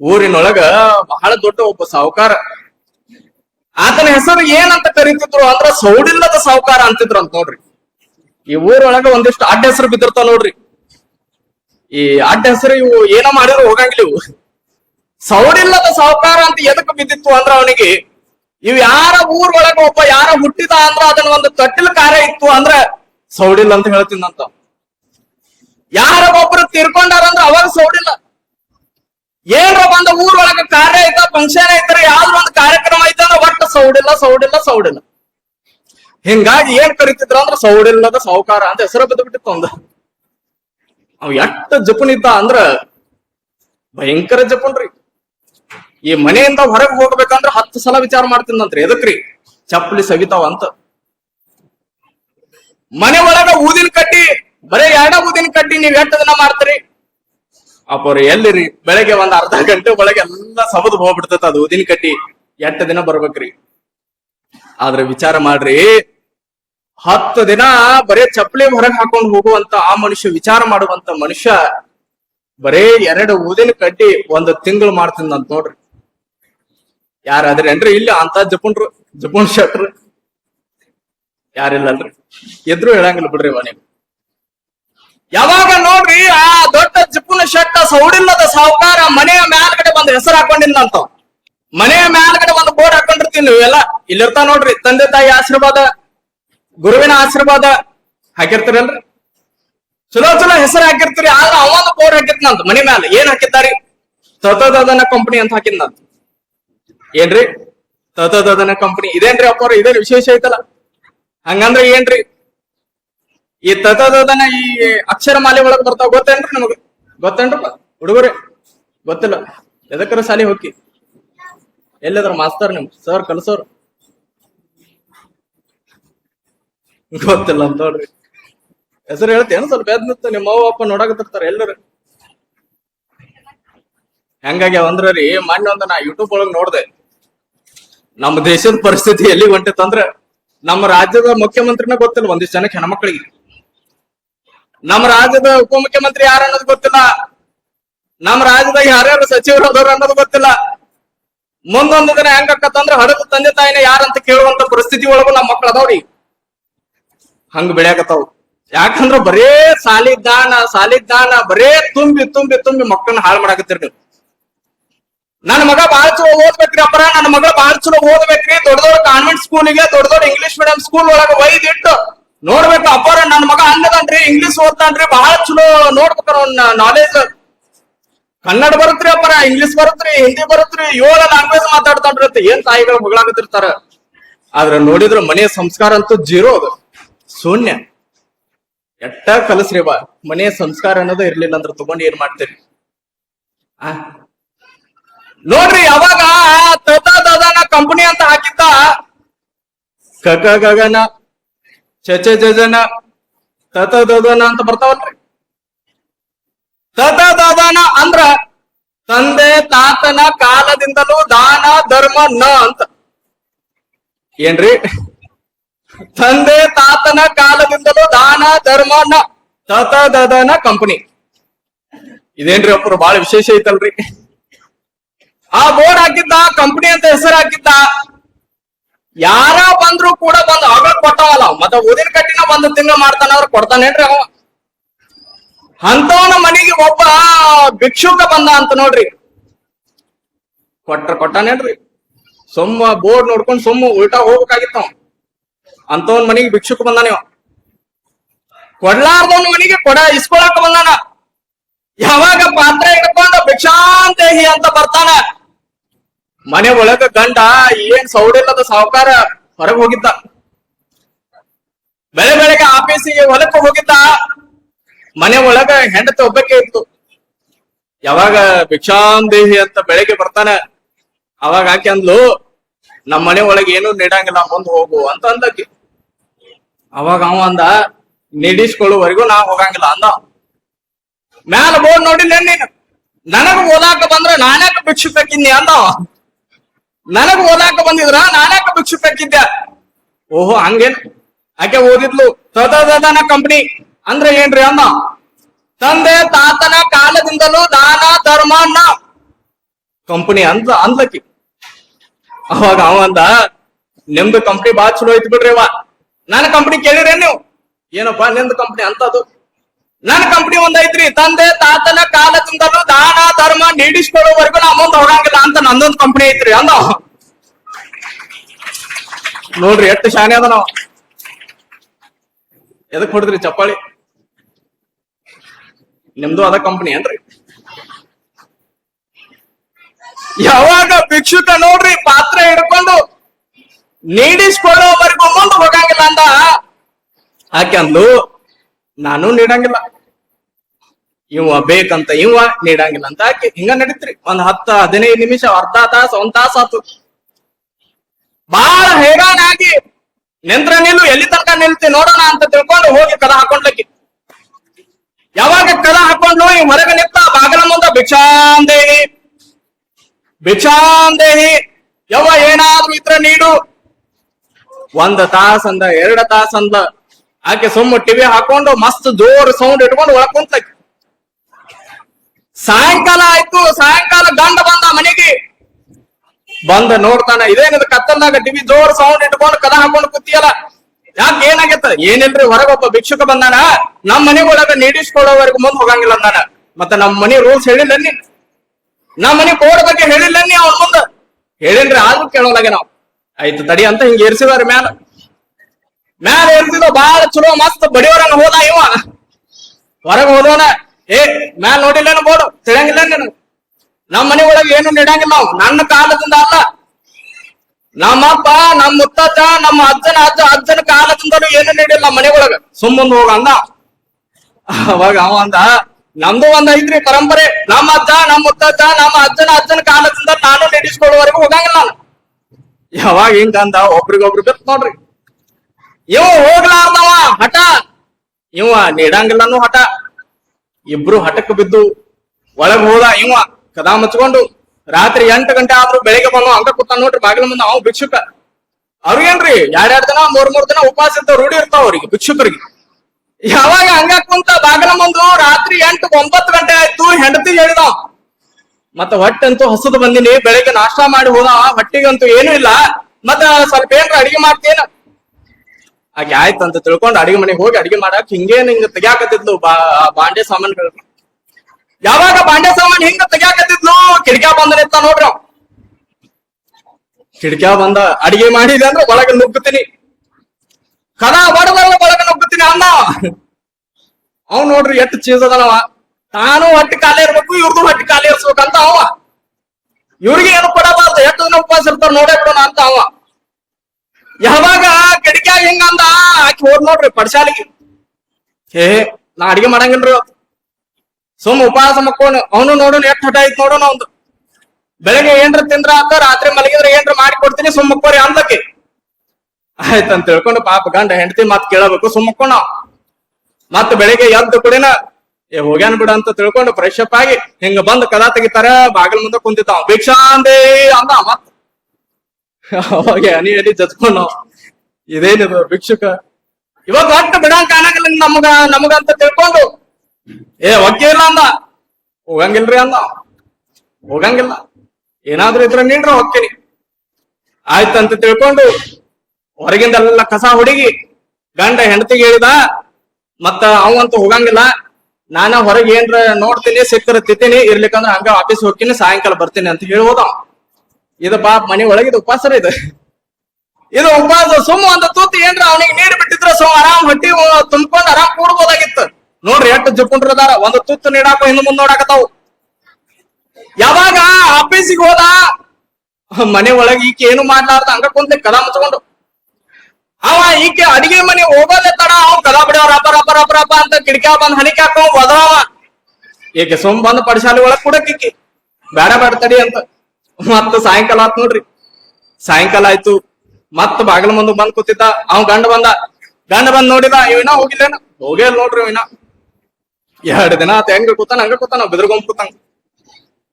ಊರಿನೊಳಗ ಬಹಳ ದೊಡ್ಡ ಒಬ್ಬ ಸಾಹುಕಾರ ಆತನ ಹೆಸರು ಏನಂತ ಕರಿತಿದ್ರು ಅಂದ್ರ ಸೌಡಿಲ್ಲದ ಸಾಹುಕಾರ ಅಂತಿದ್ರು ಅಂತ ನೋಡ್ರಿ. ಈ ಊರೊಳಗ ಒಂದಿಷ್ಟು ಅಡ್ಡ ಹೆಸರು ಬಿದ್ದಿರ್ತಾವ ನೋಡ್ರಿ. ಈ ಅಡ್ಡ ಹೆಸರು ಇವು ಏನೋ ಮಾಡಿದ್ರು ಹೋಗಂಗಿಲ್ಲ ಇವು. ಸೌಡಿಲ್ಲದ ಸಾಹುಕಾರ ಅಂತ ಎದಕ್ ಬಿದ್ದಿತ್ತು ಅಂದ್ರ ಅವನಿಗೆ, ಇವ್ ಯಾರ ಊರೊಳಗ ಒಬ್ಬ ಯಾರ ಹುಟ್ಟಿದ ಅಂದ್ರ ಅದನ್ನ ಒಂದು ತಟ್ಟಿಲ್ ಕಾರ್ಯ ಇತ್ತು ಅಂದ್ರ ಸೌಡಿಲ್ಲ ಅಂತ ಹೇಳ್ತೀನಂತ ಯಾರ ಒಬ್ರು ತೀರ್ಕೊಂಡಾರ ಅಂದ್ರ ಅವಾಗ ಸೌಡಿಲ್ಲ. ಏನ್ರ ಬಂದ ಊರೊಳಗ ಕಾರ್ಯ ಐತ ಫಂಕ್ಷನ್ ಐತರ ಯಾವ್ದ್ರ ಒಂದು ಕಾರ್ಯಕ್ರಮ ಐತ ಅಂದ್ರೆ ಒಟ್ಟು ಸೌಡಿಲ್ಲ ಸೌಡಿಲ್ಲ ಸೌಡಿಲ್ಲ. ಹಿಂಗಾಗಿ ಏನ್ ಕರಿತಿದ್ರ ಅಂದ್ರ ಸೌಡಿಲ್ಲದ ಸಾಹುಕಾರ ಅಂತ ಹೆಸರು ಬಿದ್ದು ಬಿಟ್ಟಿತ್ತು ಒಂದು. ಅವ್ ಎಷ್ಟ ಜಪುನಿದ್ದ ಅಂದ್ರ ಭಯಂಕರ ಜಪುನ್ರಿ. ಈ ಮನೆಯಿಂದ ಹೊರಗೆ ಹೋಗ್ಬೇಕಂದ್ರ ಹತ್ತು ಸಲ ವಿಚಾರ ಮಾಡ್ತಿದ್ದಂತ್ರಿ ಎದಕ್ರಿ? ಚಪ್ಪಲಿ ಸವಿತಾವ ಅಂತ ಮನೆ ಒಳಗ ಊದಿನ ಕಟ್ಟಿ ಬರೇ ಎರಡ ಊದಿನ ಕಟ್ಟಿ ನೀವ್ ಎಟ್ಟ ದಿನ ಮಾಡ್ತೀರಿ? ಅಪ್ಪವ್ರಿ ಎಲ್ಲಿರಿ? ಬೆಳಗ್ಗೆ ಒಂದ್ ಅರ್ಧ ಗಂಟೆ ಒಳಗೆ ಎಲ್ಲ ಸಬದ್ ಹೋಗ್ಬಿಡ್ತೈತ ಅದು ಊದಿನ ಕಟ್ಟಿ. ಎಂಟ ದಿನ ಬರ್ಬೇಕ್ರಿ? ಆದ್ರೆ ವಿಚಾರ ಮಾಡ್ರಿ. ಹತ್ತು ದಿನ ಬರೇ ಚಪ್ಪಲಿ ಹೊರಗೆ ಹಾಕೊಂಡು ಹೋಗುವಂತ ಆ ಮನುಷ್ಯ, ವಿಚಾರ ಮಾಡುವಂತ ಮನುಷ್ಯ ಬರೇ ಎರಡು ಊದಿನ ಕಡ್ಡಿ ಒಂದು ತಿಂಗಳು ಅಂತ ನೋಡ್ರಿ. ಯಾರಾದ್ರೇನ್ರಿ ಇಲ್ಲಿ, ಅಂತ ಜಪುಂಡ್ರು ಜಪುನ್ ಶಟ್ರು. ಯಾರಿಲ್ಲಲ್ರಿ? ಎದ್ರು ಹೇಳಂಗಿಲ್ಲ ಬಿಡ್ರಿ ಮನೆಗೆ ಯಾವಾಗ ನೋಡ್ರಿ, ಆ ದೊಡ್ಡ ಜಿಪ್ಪುನ ಶೆಟ್ಟ ಸೌಡಿಲ್ಲದ ಸಾವುಕಾರ ಮನೆಯ ಮ್ಯಾಲ್ಗಡೆ ಬಂದು ಹೆಸರು ಹಾಕೊಂಡಿದ್ದಂತ ಮನೆಯ ಮ್ಯಾಲ್ಗಡೆ ಒಂದು ಬೋರ್ಡ್ ಹಾಕೊಂಡಿರ್ತೀವಿ ನೀವೆಲ್ಲ ಇಲ್ಲಿರ್ತಾ ನೋಡ್ರಿ, ತಂದೆ ತಾಯಿ ಆಶೀರ್ವಾದ, ಗುರುವಿನ ಆಶೀರ್ವಾದ ಹಾಕಿರ್ತೀರಲ್ರಿ. ಚಲೋ ಚಲೋ ಹೆಸರು ಹಾಕಿರ್ತೀರಿ, ಆದ್ರೆ ಅವನು ಬೋರ್ಡ್ ಹಾಕಿರ್ತಾನಂತ ಮನೆ ಮ್ಯಾಲ. ಏನ್ ಹಾಕಿದ್ದಾರಿ? ತತದನ ಕಂಪನಿ ಅಂತ ಹಾಕಿದ್ನಂತ. ಏನ್ರಿ? ತತದನ ಕಂಪನಿ ಇದೇನ್ರಿ ಅಪ್ಪ ಇದೇನ್ ವಿಶೇಷ ಐತಲ್ಲ? ಹಂಗಂದ್ರೆ ಏನ್ರಿ? ಈ ತದನ ಈ ಅಕ್ಷರ ಮಾಲೆ ಒಳಗ್ ಬರ್ತಾವ ಗೊತ್ತೇನ್ರಿ ನಮಗ? ಗೊತ್ತೇನ್ರಪ್ಪ? ಹುಡುಗರೇ, ಗೊತ್ತಿಲ್ಲ. ಎದಕ್ಕರ ಸಾಲಿ ಹೋಗಿ ಎಲ್ಲಿದ್ರ ಮಾಸ್ತರ್ ನಿಮ್? ಸರ್ ಕಲ್ಸೋರ್. ಗೊತ್ತಿಲ್ಲ ಅಂತ ನೋಡ್ರಿ. ಹೆಸರು ಹೇಳ್ತೇನು ಸ್ವಲ್ಪ ಎದ್ ನಿಂತು ನಿಮ್ಮ ಅವ್ವ, ಅಪ್ಪ ನೋಡಕತ್ತಿರ್ತಾರ ಎಲ್ಲರೂ. ಹೆಂಗಾಗ್ಯಾವ ಅಂದ್ರ ರೀ, ಮೊನ್ನೆ ಒಂದ ನಾ ಯೂಟ್ಯೂಬ್ ಒಳಗ್ ನೋಡ್ದೆ. ನಮ್ಮ ದೇಶದ ಪರಿಸ್ಥಿತಿ ಎಲ್ಲಿ ಹೊಂಟಿತ್ತಂದ್ರ ನಮ್ಮ ರಾಜ್ಯದ ಮುಖ್ಯಮಂತ್ರಿನ ಗೊತ್ತಿಲ್ಲ, ಒಂದಿಷ್ಟು ಜನಕ್ಕೆ ಹೆಣ್ಮಕ್ಳಿಗೆ. ನಮ್ಮ ರಾಜ್ಯದ ಉಪಮುಖ್ಯಮಂತ್ರಿ ಯಾರು ಅನ್ನೋದು ಗೊತ್ತಿಲ್ಲ. ನಮ್ಮ ರಾಜ್ಯದಾಗ ಯಾರ್ಯಾರು ಸಚಿವರು ಅದವ್ರು ಅನ್ನೋದು ಗೊತ್ತಿಲ್ಲ. ಮುಂದೊಂದು ದಿನ ಹೆಂಗಾಕತ್ತಂದ್ರ ಹಡಗು ತಂದೆ ತಾಯಿನ ಯಾರಂತ ಕೇಳುವಂತ ಪರಿಸ್ಥಿತಿ ಒಳಗೂ ನಮ್ಮ ಮಕ್ಳು ಅದಾವ್ರಿ. ಹಂಗ ಬೆಳೆಯಾಕತ್ತಾವ್. ಯಾಕಂದ್ರ ಬರೇ ಸಾಲಿದ್ದಾನ ಸಾಲಿದ್ದಾನ, ಬರೇ ತುಂಬಿ ತುಂಬಿ ತುಂಬಿ ಮಕ್ಕಳನ್ನ ಹಾಳು ಮಾಡಾಕತ್ತೀರಿ ನನ್ನ ಮಗ ಬಾಳ ಚಲೋ ಓದ್ಬೇಕ್ರಿ ಅಪ್ಪರ ನನ್ನ ಮಗ ಬಾಳ ಚಲೋ ಓದ್ಬೇಕ್ರಿ. ದೊಡ್ಡ ದೊಡ್ಡ ಕಾನ್ವೆಂಟ್ ಸ್ಕೂಲಿಗೆ ದೊಡ್ಡ ದೊಡ್ಡ ಇಂಗ್ಲಿಷ್ ಮೀಡಿಯಂ ಸ್ಕೂಲ್ ಒಳಗ ಇಟ್ಟು ನೋಡ್ಬೇಕು ಅಪ್ಪರ ನನ್ನ ಮಗ ಅನ್ನದನ್ರಿ ಇಂಗ್ಲಿಷ್ ಓದ್ತಾನ್ರಿ ಬಹಳ ಚಲೋ ನೋಡ್ಬೇಕಾರ ನಾಲೆಜ್ ಕನ್ನಡ ಬರುತ್ರಿ ಅಪ್ಪರ ಇಂಗ್ಲಿಷ್ ಬರುತ್ರಿ ಹಿಂದಿ ಬರುತ್ರಿ, ಏಳು ಲ್ಯಾಂಗ್ವೇಜ್ ಮಾತಾಡ್ತಾನ್ರಿ ಅಂತ ಏನ್ ತಾಯಿಗಳು ಮಗಳಾಗತಿರ್ತಾರ ಆದ್ರೆ ನೋಡಿದ್ರ ಮನೆಯ ಸಂಸ್ಕಾರ ಅಂತೂ ಜೀರೋ ಅದು. ಶೂನ್ಯ. ಎಟ್ಟ ಕಲಸ್ರಿ ಬಾ ಮನೆಯ ಸಂಸ್ಕಾರ ಅನ್ನೋದು ಇರ್ಲಿಲ್ಲ ಅಂದ್ರೆ ತಗೊಂಡು ಏನ್ ಮಾಡ್ತೀರಿ? ಆ? ನೋಡ್ರಿ, ಯಾವಾಗ ತತ ದದನ ಕಂಪನಿ ಅಂತ ಹಾಕಿದ್ದ? ಗಗನ ಚಚ ಜಜನ ತತ ದದನ ಅಂತ ಬರ್ತಾವಲ್ರಿ? ತತ ದದನ ಅಂದ್ರ ತಂದೆ ತಾತನ ಕಾಲದಿಂದಲೂ ದಾನ, ಧರ್ಮ, ನ ಅಂತ. ಏನ್ರಿ? ತಂದೆ ತಾತನ ಕಾಲದಿಂದಲೂ ದಾನ, ಧರ್ಮ, ನ. ತತ ದದನ ಕಂಪನಿ ಇದೇನ್ರಿ ಒಬ್ಬರು ಬಹಳ ವಿಶೇಷ ಐತಲ್ರಿ? ಆ ಬೋರ್ಡ್ ಹಾಕಿದ್ದ ಕಂಪನಿ ಅಂತ ಹೆಸರು ಹಾಕಿದ್ದ ಯಾರ ಬಂದ್ರು ಕೂಡ ಬಂದು ಆಗ ಕೊಟ್ಟವಲ್ಲ, ಮತ್ತ ಊದಿನ ಕಟ್ಟಿನ ಬಂದು ತಿಂಗ ಮಾಡ್ತಾನ ಅವ್ರು ಕೊಡ್ತಾನೇನ್ರಿ ಅವ? ಅಂತವನ ಮನೆಗೆ ಒಬ್ಬ ಭಿಕ್ಷುಕ ಬಂದ ಅಂತ ನೋಡ್ರಿ. ಕೊಟ್ರ ಕೊಟ್ಟಾನೇನ್ರಿ ಸುಮ್ಮ ಬೋರ್ಡ್ ನೋಡ್ಕೊಂಡು ಸುಮ್ಮ ಉಲ್ಟಾ ಹೋಗ್ಬೇಕಾಗಿತ್ತು ಅವ. ಅಂತವನ್ ಮನೆಗೆ ಭಿಕ್ಷುಕ ಬಂದಾನ ಕೊಡ್ಲಾರ್ದವನ ಮನೆಗೆ ಕೊಡ, ಇಸ್ಕೊಳಕ ಬಂದಾನ. ಯಾವಾಗ ಪಾತ್ರೆ ಇಟ್ಕೊಂಡು ಭಿಕ್ಷಾಂತೇಹಿ ಅಂತ ಬರ್ತಾನ. ಮನೆ ಒಳಗ ಗಂಡ ಏನ್ ಸೌಡಿಲ್ಲದ ಸಾವುಕಾರ ಹೊರಗೆ ಹೋಗಿದ್ದ. ಬೆಳೆ ಬೆಳಗ್ಗೆ ಆಫೀಸಿಗೆ ಹೊಲಕ್ಕೆ ಹೋಗಿದ್ದ. ಮನೆ ಒಳಗ ಹೆಂಡತಿ ಒಬ್ಬಕ್ಕೆ ಇತ್ತು. ಯಾವಾಗ ಭಿಕ್ಷಾಂದೇಹಿ ಅಂತ ಬೆಳಗ್ಗೆ ಬರ್ತಾನೆ. ಅವಾಗ ಆಕೆ ಅಂದ್ಲು ನಮ್ಮ ಮನೆ ಒಳಗೆ ಏನು ನೀಡಂಗಿಲ್ಲ, ಮುಂದ್ ಹೋಗು ಅಂತ ಅಂದಕ್ಕೆ ಅವಾಗ ಅವ ಅಂದ ನೀಡಿಸ್ಕೊಳ್ಳುವರೆಗೂ ನಾ ಹೋಗಂಗಿಲ್ಲ ಅಂದ. ಮ್ಯಾಲ ಬೋರ್ಡ್ ನೋಡಿ ನೀನು ನನಗ ಓದಾಕ ಬಂದ್ರೆ ನಾನ್ಯಾಕ ಭಿಕ್ಷುಕಕ್ಕಿದ್ನಿ ಅಂದ. ನನಗ್ ಓದಾಕ ಬಂದಿದ್ರ, ನಾನ್ಯಾಕ ಭಿಕ್ಷುಕಕ್ಕಿದ್ದೆ ಓಹೋ, ಹಂಗೇನ್? ಆಕೆ ಓದಿದ್ಲು. ತದನ ಕಂಪನಿ ಅಂದ್ರೆ ಏನ್ರಿ ಅಮ್ಮ? ತಂದೆ, ತಾತನ ಕಾಲದಿಂದಲೂ ದಾನ, ಧರ್ಮ ಕಂಪನಿ ಅಂದ ಅಂದ್ಲಕ್ಕಿ ಅವಾಗ ಅವ ಅಂದ, ನಿಮ್ದು ಕಂಪನಿ ಬಾಳ ಚಲೋ ಐತಿ ಬಿಡ್ರಿ ಅವ. ನನ್ನ ಕಂಪನಿ ಕೇಳಿರೇನ್ ನೀವು? ಏನಪ್ಪಾ, ನಿಮ್ದು ಕಂಪನಿ ಅಂತದು. ನನ್ನ ಕಂಪನಿ ಒಂದೈತ್ರಿ. ತಂದೆ, ತಾತನ ಕಾಲ ತುಂಬ ದಾನ, ಧರ್ಮ ನೀಡಿಸ್ಕೊಳ್ಳೋವರೆಗೂ ನಾ ಮುಂದೆ ಹೋಗಂಗಿಲ್ಲ ಅಂತ ನಂದೊಂದು ಕಂಪನಿ ಐತ್ರಿ ಅಂದ. ನೋಡ್ರಿ, ಎಷ್ಟು ಶಾನೆ ಅದ ನಾವು. ಎದಕ್ ಹೊಡಿದ್ರಿ ಚಪ್ಪಾಳಿ? ನಿಮ್ದು ಅದ ಕಂಪನಿ ಏನ್ರಿ? ಯಾವಾಗ ಭಿಕ್ಷುಕ ನೋಡ್ರಿ, ಪಾತ್ರ ಹಿಡ್ಕೊಂಡು ನೀಡಿಸ್ಕೊಳ್ಳೋವರೆಗೂ ಮುಂದೆ ಹೋಗಂಗಿಲ್ಲ ಅಂದ. ಆಕೆ ಅಂದ್ಲು ನಾನು ನೀಡಂಗಿಲ್ಲ. ಇವ ಬೇಕಂತ ಇವ ನೀಡಂಗಿಲ್ಲ ಅಂತ ಆಕಿ ಹಿಂಗ ನಡೀತ್ರಿ. ಒಂದ್ ಹತ್ತ, ಹದಿನೈದು ನಿಮಿಷ, ಅರ್ಧ ತಾಸ, ಒಂದ್ ತಾಸ ಆತು. ಬಹಳ ಹೈರಾಣ ಆಗಿ ನಿಂತ್ರ ನಿಲ್ಲು, ಎಲ್ಲಿ ತನಕ ನಿಲ್ತಿ ನೋಡೋಣ ಅಂತ ತಿಳ್ಕೊಂಡು ಹೋಗಿ ಕದ ಹಾಕೊಂಡ್ಲಕ್ಕಿ. ಯಾವಾಗ ಕದ ಹಾಕೊಂಡು ಈ ಹೊರಗೆ ನಿಂತ ಬಾಗಲ ಮುಂದ ಭಿಕ್ಷಾಂದೇಹಿ. ಭಿಕ್ಷಾಂದೇಹಿ. ಯವ ಏನಾದ್ರೂ ಇದ್ರ ನೀಡು. ಒಂದ್ ತಾಸಂದ ಅಂದ ತಾಸಂದ ಆಕೆ ಸುಮ್ಮ ಟಿವಿ ಹಾಕೊಂಡು ಮಸ್ತ್ ಜೋರ್ ಸೌಂಡ್ ಇಟ್ಕೊಂಡು ಒಳಗ್ ಕುಂತಾಕಿ ಸಾಯಂಕಾಲ ಆಯ್ತು, ಸಾಯಂಕಾಲ ಗಂಡ ಬಂದ ಮನೆಗೆ. ಬಂದ ನೋಡ್ತಾನ ಇದೇನಿದ ಕತ್ತಲ್ದಾಗ ಟಿವಿ ಜೋರ್ ಸೌಂಡ್ ಇಟ್ಕೊಂಡು ಕದ ಹಾಕೊಂಡು ಕೂತಿಯಲ್ಲ. ಯಾಕೆ ಏನಾಗತ್ತ ಏನಿಲ್ರಿ, ಹೊರಗೊಬ್ಬ ಭಿಕ್ಷುಕ ಬಂದಾನ? ನಮ್ ಒಳಗ ನೀಡಿಸ್ಕೊಳ್ಳೋವರೆಗೂ ಮುಂದ್ ಹೋಗಂಗಿಲ್ಲ ಅಂದಾನ. ಮತ್ತ ನಮ್ ಮನಿ ರೂಲ್ಸ್ ಹೇಳಿಲ್ಲ ನೀ? ನಮ್ ಮನಿ ಕೋಡ್ ಬಗ್ಗೆ ಹೇಳಿಲ್ಲ ನೀ ಅವ್ನ ಮುಂದ? ಹೇಳಿಲ್ರಿ, ಆದ್ರೂ ಕೇಳೋಲಾಗೆ ನಾವು. ಆಯ್ತು ತಡಿ ಅಂತ ಹಿಂಗ ಏರ್ಸಿದಾರ ಮ್ಯಾಲ. ಮ್ಯಾಲ ಏರ್ಸಿದ ಬಾಳ ಚಲೋ, ಮಸ್ತ್ ಬಡಿಯವರನ್ನ ಹೋದ ಇವ. ಹೊರಗೆ ಹೋದವನ, ಏ, ಮ್ಯಾಲ ನೋಡಿಲ್ಲೇನು ಬೋಡು ತಿಳಿಯಂಗಿಲ್ಲ ನೀನು. ನಮ್ಮ ಮನೆ ಒಳಗೆ ಏನು ನೀಡಂಗಿಲ್ಲ ನಾವು ನನ್ನ ಕಾಲದಿಂದ ಅಲ್ಲ. ನಮ್ಮಪ್ಪ ನಮ್ಮ ಮುತ್ತಜ್ಜ, ನಮ್ಮ ಅಜ್ಜನ ಅಜ್ಜ, ಅಜ್ಜನ ಕಾಲದಿಂದಲೂ ಏನು ನೀಡಿಲ್ಲ ಮನೆ ಒಳಗ. ಸುಮ್ಮನ್ ಹೋಗ ಅಂದ. ಅವಾಗ ಅವ ಅಂದ, ನಮ್ದು ಒಂದ್ ಐತ್ರಿ ಪರಂಪರೆ. ನಮ್ಮ ಅಜ್ಜ, ನಮ್ಮ ಮುತ್ತಜ್ಜ, ನಮ್ಮ ಅಜ್ಜನ ಅಜ್ಜನ ಕಾಲದಿಂದ ನಾನು ನೀಡಿಸ್ಕೊಳ್ಳುವವರೆಗೂ ಹೋಗಂಗಿಲ್ಲ ನಾನು. ಯಾವಾಗ ಹಿಂಗ ಅಂದ, ಒಬ್ರಿಗೊಬ್ರು ಬಿತ್ ನೋಡ್ರಿ. ಇವ ಹೋಗ್ಲಾರ್ದವ ಹಠ. ಇವ ನೀಡಂಗಿಲ್ಲನು ಹಠ. ಇಬ್ರು ಹಠಕ್ಕೆ ಬಿದ್ದು ಒಳಗ್ ಹೋದ ಇವ ಕದಾ ಮುಚ್ಕೊಂಡು. ರಾತ್ರಿ ಎಂಟು ಗಂಟೆ ಆದ್ರೂ ಬೆಳಿಗ್ಗೆ ಬಂದು ಹಂಗ ಕೂತ ನೋಡ್ರಿ ಬಾಗಿಲ ಮುಂದೆ ಅವ್ ಭಿಕ್ಷುಕ. ಅವ್ರಿಗೇನ್ರಿ ಎರಡೆರಡು ದಿನ ಮೂರ್ ಮೂರ್ ದಿನ ಉಪವಾಸ ಇರ್ತಾವ ರೂಢಿ ಇರ್ತಾವ ಅವ್ರಿಗೆ ಭಿಕ್ಷುಕರಿಗೆ. ಯಾವಾಗ ಹಂಗ ಕುಂತ ಬಾಗಿಲ ಮುಂದು ರಾತ್ರಿ ಎಂಟು ಒಂಬತ್ತು ಗಂಟೆ ಆಯ್ತು ಹೆಂಡತಿ ಹೇಳಿದ. ಮತ್ತ ಹೊಟ್ಟಂತೂ ಹಸದು ಬಂದಿನಿ, ಬೆಳಿಗ್ಗೆ ನಾಷ್ಟಾ ಮಾಡಿ ಹೋದ. ಹೊಟ್ಟಿಗಂತೂ ಏನೂ ಇಲ್ಲ. ಮತ್ತ ಸ್ವಲ್ಪ ಏನ್ರ ಅಡಿಗೆ ಮಾಡ್ತೇನ. ಆಕೆ ಅಂತ ತಿಳ್ಕೊಂಡು ಅಡಿಗೆ ಮನೆಗೆ ಹೋಗಿ ಅಡಿಗೆ ಮಾಡಾಕ್ ಹಿಂಗೇನ್ ಹಿಂಗ ತೆಗ್ಯಾಕತ್ತಿದ್ಲು ಬಾಂಡೆ ಸಾಮಾನುಗಳು. ಯಾವಾಗ ಬಾಂಡೆ ಸಾಮಾನ್ ಹಿಂಗ ತೆಗ್ಯಾಕತ್ತಿದ್ಲು? ಕಿಡಿಕ್ಯಾ ಬಂದ ನಿಂತ ನೋಡ್ರಿ ಅವ. ಬಂದ ಅಡಿಗೆ ಮಾಡಿದೆ ಅಂದ್ರೆ ಒಳಗೆ ನುಗ್ಗುತ್ತೀನಿ ಕದ ಬಡದಲ್ಲ ಒಳಗೆ ನುಗ್ಗುತ್ತೀನಿ ಅನ್ನ ಅವ್ ನೋಡ್ರಿ ಎಷ್ಟು ಚೀಸ್ ಅದನವ. ತಾನು ಹೊಟ್ಟೆ ಖಾಲಿ ಇರ್ಬೇಕು ಇವ್ರದ್ದು ಹೊಟ್ಟೆ ಖಾಲಿ ಇರ್ಸ್ಬೇಕಂತ ಅವ. ಇವ್ರಿಗೆ ಏನು ಕೊಡಬಾರ್ದು, ಎಷ್ಟು ಉಪವಾಸ ಇರ್ತಾರ ನೋಡೇ ಅಂತ ಅವ. ಯಾವಾಗ ಕಿಡಿಕ್ಯಾಗ ಹಿಂಗ ಅಂದ ಆಕಿ ಪಡ್ಶಾಲಿಗೆ ಹೇ ನಾ ಅಡಿಗೆ ಮಾಡಂಗಿಲ್ರಿ ಸುಮ್ ಉಪವಾಸ ಮಕ್ಕೋಣ ಅವನು ನೋಡೋನು ಎಷ್ಟು ಹಠ ಐತ್ ನೋಡೋಣ ಅವ್ನು ಬೆಳಗ್ಗೆ ಏನ್ರ ತಿಂದ್ರ ಅಂತ ರಾತ್ರಿ ಮಲಗಿದ್ರೆ ಏನ್ರ ಮಾಡಿ ಕೊಡ್ತೀನಿ ಸುಮ್ ಮಕ್ಕೋರಿ ಅಂದಕ್ಕೆ ಆಯ್ತಂತ ತಿಳ್ಕೊಂಡು ಪಾಪ ಗಂಡ ಹೆಂಡತಿ ಮಾತು ಕೇಳಬೇಕು ಸುಮ್ ಮಕ್ಕೋಣ ಮತ್ತ ಬೆಳಿಗ್ಗೆ ಎದ್ದು ಕುಡಿನ ಏ ಹೋಗ್ಯಾನ್ ಬಿಡ ಅಂತ ತಿಳ್ಕೊಂಡು ಫ್ರೆಶ್ ಅಪ್ ಆಗಿ ಹಿಂಗ ಬಂದ್ ಕದ ತೆಗಿತಾರ ಬಾಗಿಲ್ ಮುಂದೆ ಕುಂತಿತ್ತಾವ ಭಿಕ್ಷಾ ಅಂದೇ ಮತ್ ಅವಾಗ ಅನಿ ಅನಿ ಜಜ್ಕೊಂಡ್ ಇದೇನಿದು ಭಿಕ್ಷುಕ ಇವಾಗ ಒಟ್ಟು ಬಿಡಂಗ ಕಾಣಂಗಿಲ್ಲ ನಮಗ ನಮಗಂತ ತಿಳ್ಕೊಂಡು. ಏ ಇಲ್ಲ ಅಂದ. ಹೋಗಂಗಿಲ್ರಿ ಅಂದ. ಹೋಗಂಗಿಲ್ಲ. ಏನಾದ್ರೂ ಇದ್ರ ನೀಡ್ರ ಹೋಗ್ತೀನಿ ಆಯ್ತಂತ ತಿಳ್ಕೊಂಡು ಹೊರಗಿಂದೆಲ್ಲ ಕಸ ಹುಡುಗಿ ಗಂಡ ಹೆಂಡತಿಗೆ ಹೇಳಿದ, ಮತ್ತ ಅವಂತ ಹೋಗಂಗಿಲ್ಲ. ನಾನ ಹೊರಗೆ ಏನ್ರ ನೋಡ್ತೀನಿ, ಸಿಕ್ಕರ ತಿತ್ತೀನಿ ಇರ್ಲಿಕ್ಕಂದ್ರ ಹಂಗ ಆಫೀಸ್ ಹೋಗ್ತೀನಿ, ಸಾಯಂಕಾಲ ಬರ್ತೀನಿ ಅಂತ ಹೇಳಿ ಹೋದ. ಇದು ಪಾಪ ಮನೆ ಒಳಗಿದ ಉಪಾಸರ ಇದು. ಇದು ಉಪವಾಸ ಸುಮ್ಮ ಅಂತ ತೂತು ಏನ್ರ ಅವನಿಗೆ ನೀರು ಬಿಟ್ಟಿದ್ರ ಸೊ ಆರಾಮ್ ಹೊಟ್ಟಿ ತುಂಬ್ಕೊಂಡ್ ಆರಾಮ್ ಕೂಡ್ಬೋದಾಗಿತ್ತು. ನೋಡ್ರಿ ಎಷ್ಟು ಜುಕುಂಡ್ರದಾರ ಒಂದು ತುತ್ತು ನೀಡಾಕ ಹಿಂದ್ ಮುಂದ್ ನೋಡಾಕತ್ತಾವು. ಯಾವಾಗ ಆಫೀಸಿಗೆ ಹೋದ? ಮನೆ ಒಳಗೆ ಈಕೆ ಏನು ಮಾಡ್ಲಾರ್ದ? ಹಂಗ ಕುಂತ ಕದ ಮುಚ್ಕೊಂಡು. ಅವ ಈಕೆ ಅಡಿಗೆ ಮನೆ ಹೋಗೋದೇ ತಡ. ಅವ್ ಕದ ಬಿಡವ ಅಪ್ಪ ರಪ್ಪ ರಪ್ಪ ಅಂತ ಕಿಡಿಕ್ಯಾ ಬಂದ್ ಹನಿ ಹಾಕೊಂಡ್ ಒದರವ ಈಕೆ ಸುಮ್ ಬಂದ್ ಪಡಿಶಾಲಿ ಒಳಗ್ ಕುಡಕ್ಕಿಕ್ಕಿ ಬೇಡ ಬೇಡ ತಡಿ ಅಂತ. ಮತ್ತ ಸಾಯಂಕಾಲ ಆತ್ ನೋಡ್ರಿ. ಸಾಯಂಕಾಲ ಆಯ್ತು. ಮತ್ತ ಬಾಗಿಲ ಮುಂದೆ ಬಂದ್ ಕೂತಿದ್ದ. ಅವ್ ಗಂಡ ಬಂದ. ಗಂಡ ಬಂದ್ ನೋಡಿದ ಇವಿನ ಹೋಗಿಲ್ಲೇನ ಹೋಗೇ ನೋಡ್ರಿ ಇವಿನ ಎರಡ್ ದಿನ ಆತ, ಹೆಂಗ ಕೂತಾನ, ಹಂಗ ಕೂತಾನ, ಬೆದ್ರಗೊಂಡ್ ಕೂತಾನ.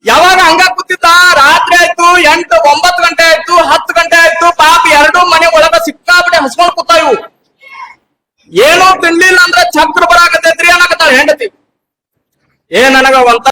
ಯಾವಾಗ ಹಂಗ ಕೂತಿದ್ದ? ರಾತ್ರಿ ಆಯ್ತು, ಎಂಟು, ಒಂಬತ್ತು ಗಂಟೆ ಆಯ್ತು, ಹತ್ತು ಗಂಟೆ ಆಯ್ತು, ಪಾಪ ಎರಡು ಮನೆ ಒಳಗ ಸಿಕ್ಕಾಬಿಟ್ಟೆ ಹಸ್ಕೊಂಡ್ ಕೂತ ಇವು. ಏನು ತಿನ್ಲಿಲ್ಲ ಅಂದ್ರೆ ಚಕ್ರ ಬರಾಕತೈತ್ರಿ ಅನ್ನಕತ್ತಾಳ ಹೆಂಡತಿ. ಏ, ನನಗ ಒಂತ